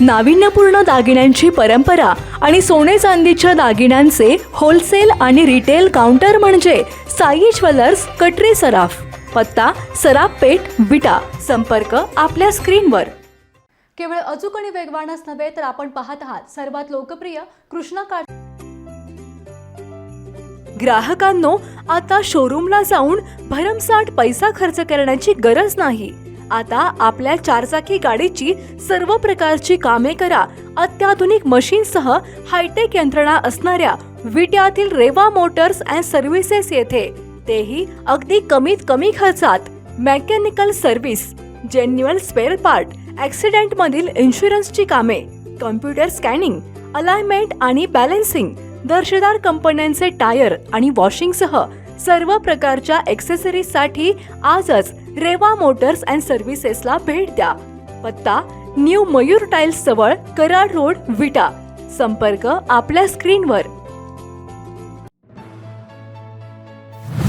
नाविन्यपूर्ण दागिन्यांची परंपरा आणि सोने चांदीच्या दागिन्यांचे होलसेल आणि रिटेल काउंटर म्हणजे साई ज्वेलर्स कटरी सराफ पत्ता सराफ पेठ विटा. संपर्क आपल्या स्क्रीनवर. केवळ अचूक आणि वेगवानच नव्हे तर आपण पाहत आहात सर्वात लोकप्रिय कृष्णा कार्ड ग्राहकांनो आता शोरूमला जाऊन भरमसाठ पैसा खर्च करण्याची गरज नाही. आता आपल्या चारचाकी गाडीची सर्व प्रकारची कामे करा. अत्याधुनिक मशीनसह हायटेक यंत्रणा असणाऱ्या विट्यातील रेवा मोटर्स अँड सर्व्हिसेस येथे. तेही अगदी कमीत कमी खर्चात. Mechanical service genuine spare part accident मधील इन्शुरन्सची कामे कम्प्युटर स्कॅनिंग अलाइनमेंट आणि बॅलन्सिंग दर्जेदार कंपन्यांचे टायर आणि वॉशिंगसह सर्व प्रकारच्या ॲक्सेसरीजसाठी आजच रेवा मोटर्स अँड सर्व्हिसेसला भेट द्या. पत्ता न्यू मयूर टाइल्स जवळ कराड रोड विटा. संपर्क आपल्या स्क्रीनवर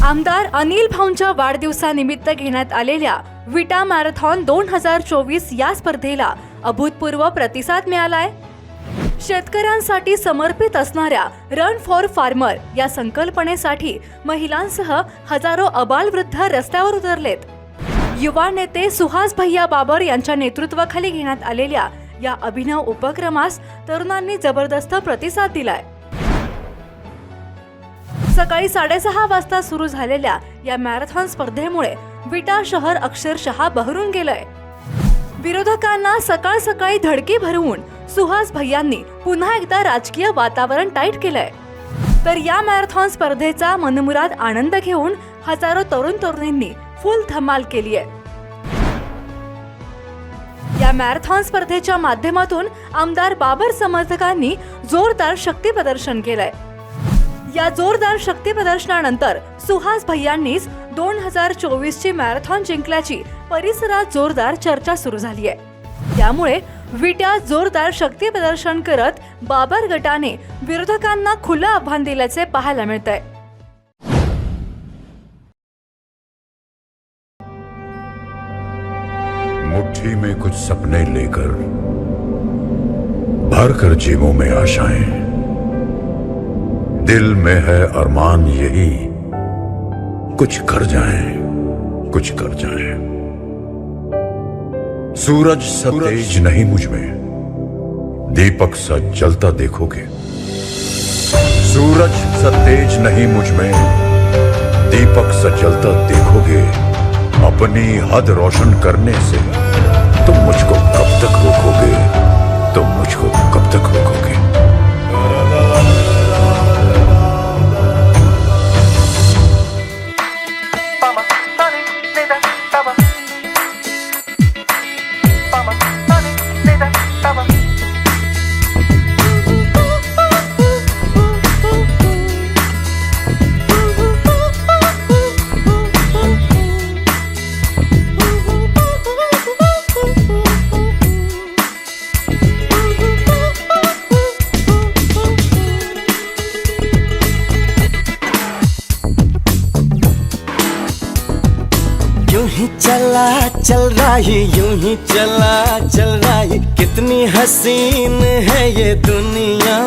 आमदार अनिल भाऊंच्या वाढदिवसानिमित्त घेण्यात आलेल्या विटा मॅरेथॉन दोन हजार चोवीस या स्पर्धेला अभूतपूर्व प्रतिसाद मिळालाय. शेतकऱ्यांसाठी समर्पित असणाऱ्या रन फॉर फार्मर या संकल्पनेसाठी महिलांसह हजारो अबालवृद्ध रस्त्यावर उतरलेत. युवा नेते सुहास भैया बाबर यांच्या नेतृत्वाखाली घेण्यात आलेल्या या अभिनव उपक्रमास तरुणांनी जबरदस्त प्रतिसाद दिलाय. सकाळी साडेसहा वाजता सुरू झालेल्या या मॅरेथॉन स्पर्धेमुळे विटा शहर अक्षरशः बहरून गेलंय. विरोधकांना सकाळ सकाळी धडकी भरवून सुहास भैयांनी पुन्हा एकदा राजकीय वातावरण टाईट केलंय. तर या मॅरेथॉन स्पर्धेचा मनमुराद आनंद घेऊन हजारो तरुण तरुणींनी फुल धमाल केली आहे. या मॅरेथॉन स्पर्धेच्या माध्यमातून आमदार बाबर समर्थकांनी जोरदार शक्ती प्रदर्शन केलंय. या जोरदार शक्ती प्रदर्शनानंतर सुहास भैयांनीच दोन हजार चोवीस ची मॅरेथॉन जिंकल्याची परिसरात जोरदार चर्चा सुरू झाली आहे. त्यामुळे विट्यात जोरदार शक्ती प्रदर्शन करत बाबर गटाने विरोधकांना खुलं आव्हान दिल्याचे पाहायला मिळत मुट्ठी में कुछ सपने लेकर भर कर जेबों में आशाएँ। दिल में है अरमान यही, कुछ कर जाएँ, कुछ कर जाएँ। सूरज सा तेज नहीं मुझमें। दीपक सा जलता देखोगे। सूरज सतेज तेज नहीं मुझमें। दीपक सा जलता देखोगे। अपनी हद रोशन करने से तुम मुझको कब तक है यूँ ही चला चल रहा कितनी हसीन है ये दुनिया।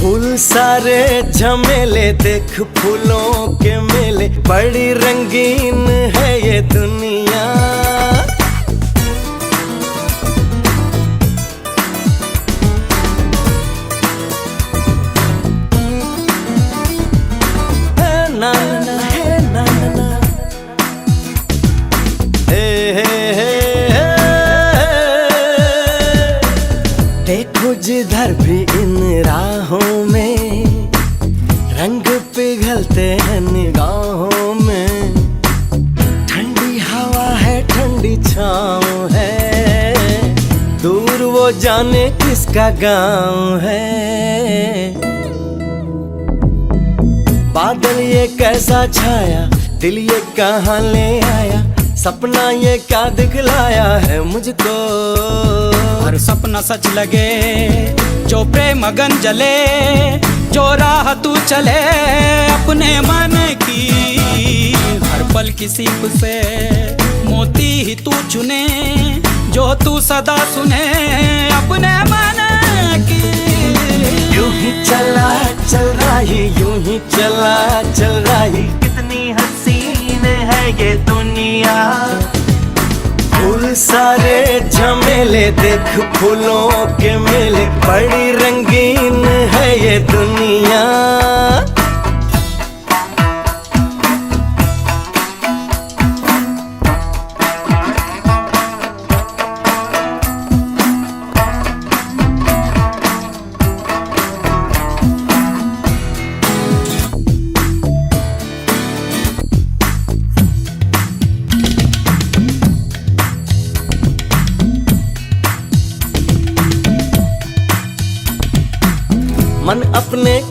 फूल सारे झमेले, देख फूलों के मेले, बड़ी रंगीन है ये दुनिया। घर भी इन राहों में, रंग पिघलते हैं निगाहों में। ठंडी हवा है, ठंडी छाँव है, दूर वो जाने किसका गाँव है। बादल ये कैसा छाया, दिल ये कहाँ ले आया, सपना ये क्या दिखलाया है मुझको? हर सपना सच लगे जो प्रेम मगन जले, जो राह तू चले, अपने मन की हर पल किसी से मोती ही तू चुने, जो तू सदा सुने अपने मन की। यूँ ही चला, चल रहा, यूँ ही चला, चल रहा। कितनी हसीन है ये दुनिया। फूल सारे झमेले, देख फूलों के मेले। பளிர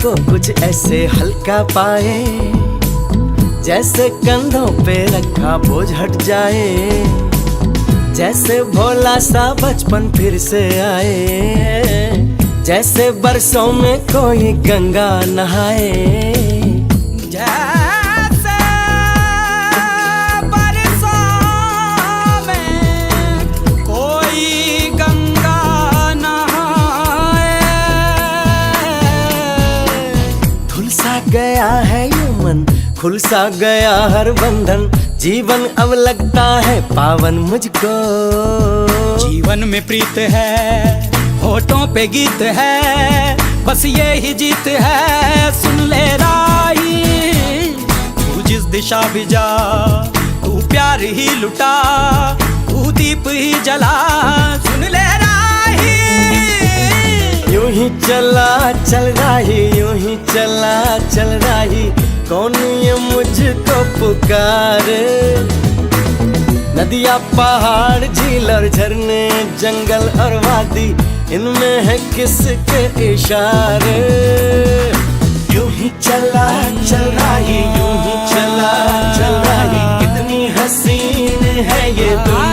को कुछ ऐसे हल्का पाए, जैसे कंधों पे रखा बोझ हट जाए, जैसे भोला सा बचपन फिर से आए, जैसे बरसों में कोई गंगा नहाए। खुल सा गया हर बंधन। जीवन अब लगता है पावन मुझको। जीवन में प्रीत है होठों पे गीत है बस ये ही जीत है। सुन ले राही तू जिस दिशा भी जा तू प्यार ही लुटा तू दीप ही जला। सुन ले राही। यूँ ही चला चल रहा यूँ ही चला चल रहा। कौन ये मुझको पुकारे? नदिया, पहाड़, झील और झरने, जंगल और वादी, इनमें है किसके इशारे? यूँ ही चला, चल रहा ही यूँ ही चला, चल रहा कितनी हसीन है ये दुनिया।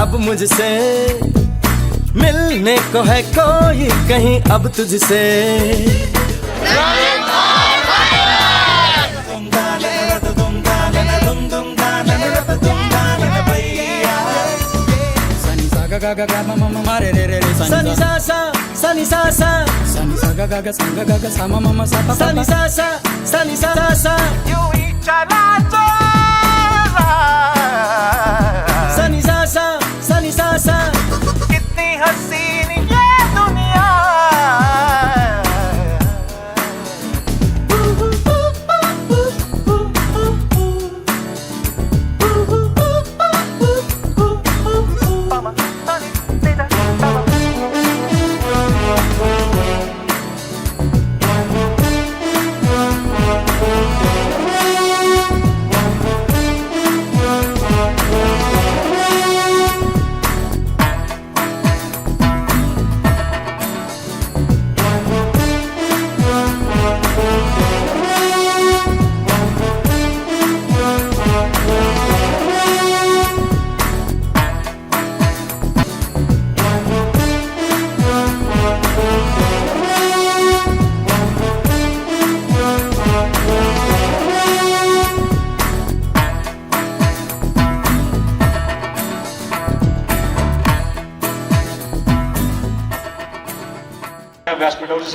अब मुझसे मिलने को है कोई कहीं अब तुझसे। सनी सा सा सनी सा सा कितनी हसीन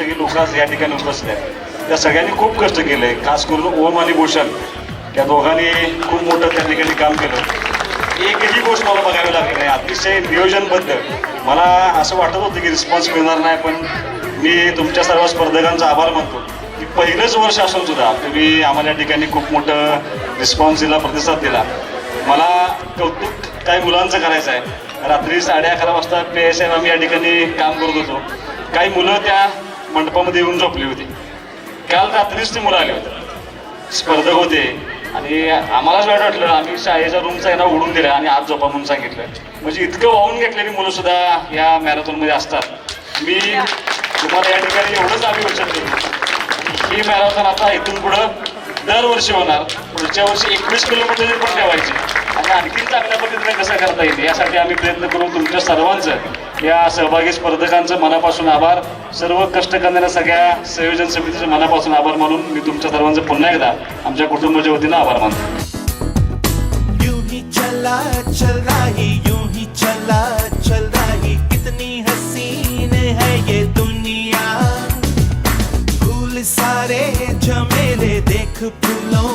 सगळी लोक आज या ठिकाणी उपस्थित आहेत. त्या सगळ्यांनी खूप कष्ट केले. खास करून ओम आणि भूषण. त्या दोघांनी खूप मोठं त्या ठिकाणी काम केलं. एकही गोष्ट मला बघावी लागली नाही. अतिशय नियोजनबद्ध. मला असं वाटत होतं की रिस्पॉन्स मिळणार नाही पण मी तुमच्या सर्व स्पर्धकांचा आभार मानतो. की पहिलंच वर्ष असून सुद्धा तुम्ही आम्हाला या ठिकाणी खूप मोठं रिस्पॉन्स दिला प्रतिसाद दिला. मला कौतुक काही मुलांचं करायचं आहे. रात्री साडे अकरा वाजता पी एस एम आम्ही या ठिकाणी काम करत होतो. काही मुलं त्या मंडपामध्ये येऊन झोपली होती. काल रात्रीच ती मुलं आली होती. स्पर्धक होते आणि आम्हालाच वाईट वाटलं आम्ही शाळेच्या रूमचा यांना उडून दिला आणि आज झोपा म्हणून सांगितलं. म्हणजे इतकं वाहून घेतलेली मुलं सुद्धा या मॅरेथॉनमध्ये असतात. मी तुम्हाला या ठिकाणी एवढंच आम्ही विचारतो. ही मॅरेथॉन आता इथून पुढं दरवर्षी होणार. पुढच्या वर्षी एकवीस किलोमीटर पण ठेवायची. आणि आणखी चांगल्या पद्धतीने कसं करता येईल यासाठी आम्ही प्रयत्न करू तुमच्या सर्वांचं या सहभागी स्पर्धकांचं मनापासून आभार. सर्व कष्ट करणाऱ्या सगळ्या संयोजन समितीचे मनापासून आभार मानून मी तुमच्या सर्वांचं पुन्हा एकदा आमच्या कुटुंबाच्या वतीनं आभार मानतो. यूं चला ही चला. could belong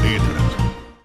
धडक.